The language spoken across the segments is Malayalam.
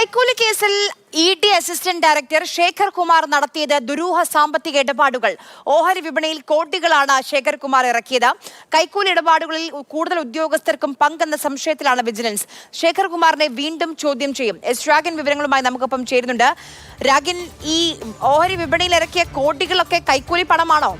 കൈക്കൂലി കേസിൽ E D assistant director Shekhar Kumar നടത്തിയത് ദുരൂഹ സാമ്പത്തിക ഇടപാടുകൾ. ഓഹരി വിപണിയിൽ കോടികളാണ് ശേഖർ കുമാർ ഇറക്കിയത്. കൈക്കൂലി ഇടപാടുകളിൽ കൂടുതൽ ഉദ്യോഗസ്ഥർക്കും പങ്കെന്ന സംശയത്തിലാണ് വിജിലൻസ്. ശേഖർ കുമാറിനെ വീണ്ടും ചോദ്യം ചെയ്യും. എസ് രാഗൻ വിവരങ്ങളുമായി നമുക്കൊപ്പം ചേരുന്നുണ്ട്. രാഗിൻ ഈ ഓഹരി വിപണിയിൽ ഇറക്കിയ കോടികളൊക്കെ കൈക്കൂലി പണമാണോ?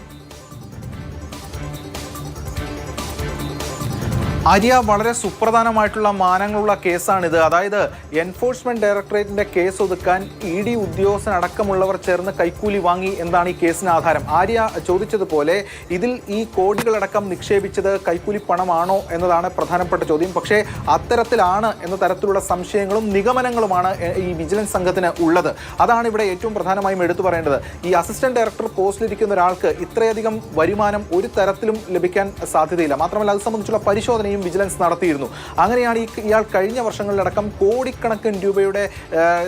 ആര്യ വളരെ സുപ്രധാനമായിട്ടുള്ള മാനങ്ങളുള്ള കേസാണിത്. അതായത് എൻഫോഴ്സ്മെന്റ് ഡയറക്ടറേറ്റിന്റെ കേസ് ഒതുക്കാൻ ഇ ഡി ഉദ്യോഗസ്ഥനടക്കമുള്ളവർ ചേർന്ന് കൈക്കൂലി വാങ്ങി എന്നാണ് ഈ കേസിന് ആധാരം. ആര്യ ചോദിച്ചതുപോലെ ഇതിൽ ഈ കോടികളടക്കം നിക്ഷേപിച്ചത് കൈക്കൂലി പണമാണോ എന്നതാണ് പ്രധാനപ്പെട്ട ചോദ്യം. പക്ഷേ അത്തരത്തിലാണ് എന്ന തരത്തിലുള്ള സംശയങ്ങളും നിഗമനങ്ങളുമാണ് ഈ വിജിലൻസ് സംഘത്തിന് ഉള്ളത്. അതാണ് ഇവിടെ ഏറ്റവും പ്രധാനമായും എടുത്തു പറയേണ്ടത്. ഈ അസിസ്റ്റന്റ് ഡയറക്ടർ പോസ്റ്റിലിരിക്കുന്ന ഒരാൾക്ക് ഇത്രയധികം വരുമാനം ഒരു തരത്തിലും ലഭിക്കാൻ സാധ്യതയില്ല. മാത്രമല്ല അത് സംബന്ധിച്ചുള്ള പരിശോധനയും വിജിലൻസ് നടത്തിയിരുന്നു. അങ്ങനെയാണ് ഈ ഇയാൾ കഴിഞ്ഞ വർഷങ്ങളിലടക്കം കോടിക്കണക്കിന് രൂപയുടെ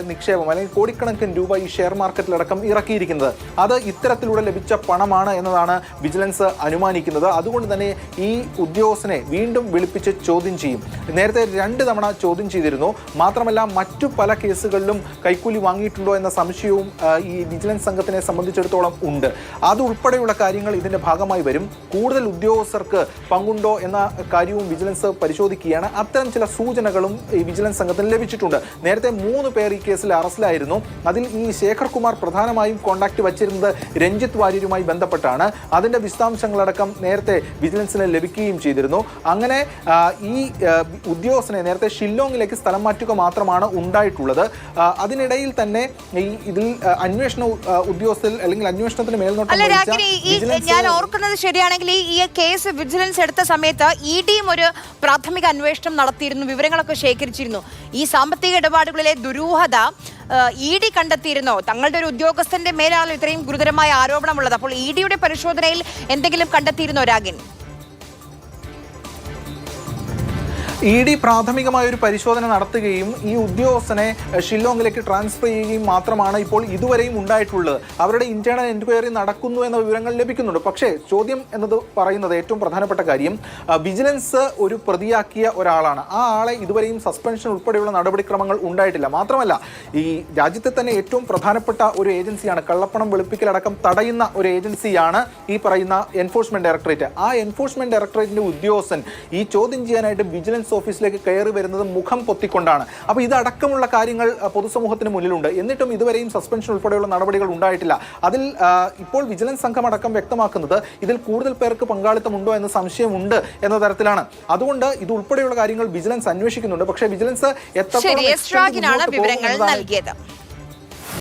നിക്ഷേപം അല്ലെങ്കിൽ കോടിക്കണക്കിന് രൂപ ഈ ഷെയർ മാർക്കറ്റിലടക്കം ഇറക്കിയിരിക്കുന്നത്. അത് ഇത്തരത്തിലൂടെ ലഭിച്ച പണമാണ് എന്നതാണ് വിജിലൻസ് അനുമാനിക്കുന്നത്. അതുകൊണ്ട് തന്നെ ഈ ഉദ്യോഗസ്ഥനെ വീണ്ടും വിളിപ്പിച്ച് ചോദ്യം ചെയ്യും. നേരത്തെ രണ്ട് തവണ ചോദ്യം ചെയ്തിരുന്നു. മാത്രമല്ല മറ്റു പല കേസുകളിലും കൈക്കൂലി വാങ്ങിയിട്ടുണ്ടോ എന്ന സംശയവും ഈ വിജിലൻസ് സംഘത്തിനെ സംബന്ധിച്ചിടത്തോളം ഉണ്ട്. അതുൾപ്പെടെയുള്ള കാര്യങ്ങൾ ഇതിന്റെ ഭാഗമായി വരും. കൂടുതൽ ഉദ്യോഗസ്ഥർക്ക് പങ്കുണ്ടോ എന്ന കാര്യവും വിജിലൻസ് പരിശോധിക്കുകയാണ്. അത്തരം ചില സൂചനകളും ഈ വിജിലൻസ് സംഘത്തിന് ലഭിച്ചിട്ടുണ്ട്. നേരത്തെ മൂന്ന് പേർ ഈ കേസിൽ അറസ്റ്റിലായിരുന്നു. അതിൽ ഈ ശേഖർ കുമാർ പ്രധാനമായും കോണ്ടാക്ട് വച്ചിരുന്നത് രഞ്ജിത്ത് വാര്യരുമായി ബന്ധപ്പെട്ടാണ്. അതിന്റെ വിശദാംശങ്ങളടക്കം നേരത്തെ വിജിലൻസിന് ലഭിക്കുകയും ചെയ്തിരുന്നു. അങ്ങനെ ഈ ഉദ്യോഗസ്ഥനെ നേരത്തെ ഷില്ലോങ്ങിലേക്ക് സ്ഥലം മാറ്റുക മാത്രമാണ് ഉണ്ടായിട്ടുള്ളത്. അതിനിടയിൽ തന്നെ ഈ ഇതിൽ അന്വേഷണ ഉദ്യോഗസ്ഥൻ ഉദ്യോഗസ്ഥരിൽ അല്ലെങ്കിൽ അന്വേഷണത്തിന് മേൽനോട്ടം ഞാൻ ഓർക്കുന്നത് ശരിയാണെങ്കിൽ ഈ കേസ് വിജിലൻസ് എടുത്ത സമയത്ത് ഇ ഡിയും ഒരു പ്രാഥമിക അന്വേഷണം നടത്തിയിരുന്നു വിവരങ്ങളൊക്കെ ശേഖരിച്ചിരുന്നു. ഈ സാമ്പത്തിക ഇടപാടുകളിലെ ദുരൂഹത ഇ ഡി കണ്ടെത്തിയിരുന്നോ? തങ്ങളുടെ ഒരു ഉദ്യോഗസ്ഥന്റെ മേലാണല്ലോ ഇത്രയും ഗുരുതരമായ ആരോപണമുള്ളത്. അപ്പോൾ ഇ ഡിയുടെ പരിശോധനയിൽ എന്തെങ്കിലും കണ്ടെത്തിയിരുന്നോ രാഗിൻ? ഇ ഡി പ്രാഥമികമായ ഒരു പരിശോധന നടത്തുകയും ഈ ഉദ്യോഗസ്ഥനെ ഷില്ലോങ്ങിലേക്ക് ട്രാൻസ്ഫർ ചെയ്യുകയും മാത്രമാണ് ഇപ്പോൾ ഇതുവരെയും ഉണ്ടായിട്ടുള്ളത്. അവരുടെ ഇന്റേണൽ എൻക്വയറി നടക്കുന്നു എന്ന വിവരങ്ങൾ ലഭിക്കുന്നുണ്ട്. പക്ഷേ ചോദ്യം എന്നത് പറയുന്നത് ഏറ്റവും പ്രധാനപ്പെട്ട കാര്യം വിജിലൻസ് ഒരു പ്രതിയാക്കിയ ഒരാളാണ്. ആ ആളെ ഇതുവരെയും സസ്പെൻഷൻ ഉൾപ്പെടെയുള്ള നടപടിക്രമങ്ങൾ ഉണ്ടായിട്ടില്ല. മാത്രമല്ല ഈ രാജ്യത്തെ തന്നെ ഏറ്റവും പ്രധാനപ്പെട്ട ഒരു ഏജൻസിയാണ്. കള്ളപ്പണം വെളുപ്പിക്കലടക്കം തടയുന്ന ഒരു ഏജൻസിയാണ് ഈ പറയുന്ന എൻഫോഴ്സ്മെന്റ് ഡയറക്ടറേറ്റ്. ആ എൻഫോഴ്സ്മെന്റ് ഡയറക്ടറേറ്റിന്റെ ഉദ്യോഗസ്ഥൻ ഈ ചോദ്യം ചെയ്യാനായിട്ട് വിജിലൻസ് ഓഫീസിലേക്ക് കയറി വരുന്നത് മുഖം പൊത്തിക്കൊണ്ടാണ്. അപ്പോൾ ഇതടക്കമുള്ള കാര്യങ്ങൾ പൊതുസമൂഹത്തിന് മുന്നിലുണ്ട്. എന്നിട്ടും ഇതുവരെയും സസ്പെൻഷൻ ഉൾപ്പെടെയുള്ള നടപടികൾ ഉണ്ടായിട്ടില്ല. അതിൽ ഇപ്പോൾ വിജിലൻസ് സംഘം അടക്കം വ്യക്തമാക്കുന്നത് ഇതിൽ കൂടുതൽ പേർക്ക് പങ്കാളിത്തമുണ്ടോ എന്ന സംശയമുണ്ട് എന്ന തരത്തിലാണ്. അതുകൊണ്ട് ഇത് ഉൾപ്പെടെയുള്ള കാര്യങ്ങൾ വിജിലൻസ് അന്വേഷിക്കുന്നുണ്ട്. പക്ഷേ വിജിലൻസ് എത്ര വിവരങ്ങൾ നൽകിയത്.